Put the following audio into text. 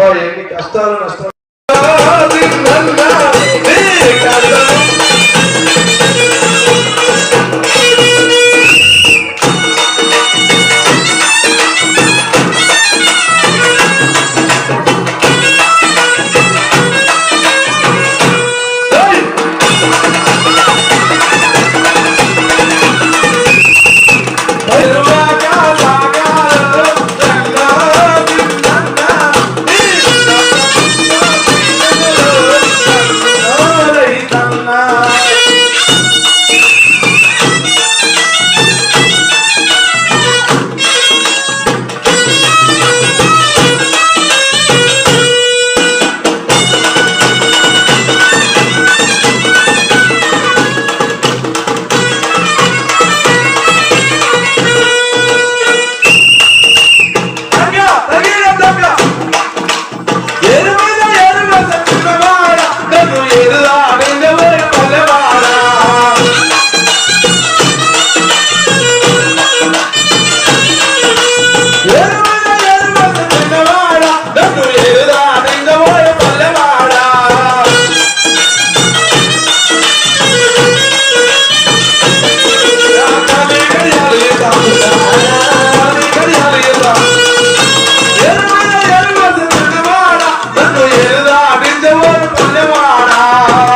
అబ్బాయి ఎన్ని కష్టాలు నష్టాలు?